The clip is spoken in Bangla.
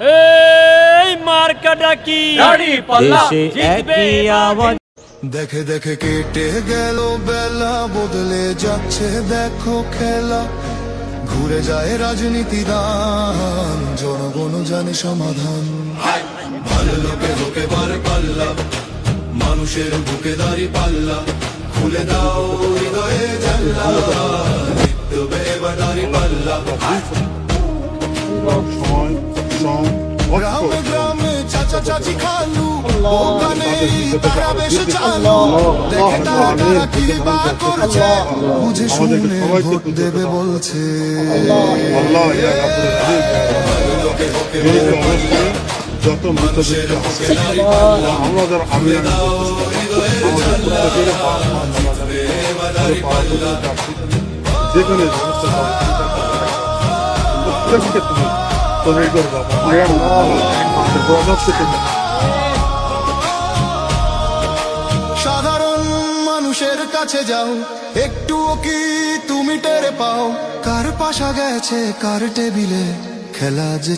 এই মার্কাটা কি? দেশে একই আওয়াজ। দেখে দেখে কেটে গেল বেলা বদলে যাচ্ছে দেখো খেলা। ঘুরে যায় রাজনীতি দান জনগণ জানে সমাধান। ভালো লোকে লোকে বার পাল্লা মানুষের বুকে দাঁড়ি পাল্লা। খুলে দাও হৃদয়ে জানলা। দেবে এবার দাঁড়ি পাল্লা। গ্রামে গ্রামে চাচা চাচি খালু ওখানে তারা বেশ চালু দেখে তারা তারা কি বা করছে বুঝে শুনে ভোট দেবে বলছে ইয়া যত আমি প্রত্যেকের পাওয়া সাধারণ মানুষের কাছে যাও একটু কি তুমি টের পাও? কার পাশা গেছে, কার টেবিলে? খেলা যে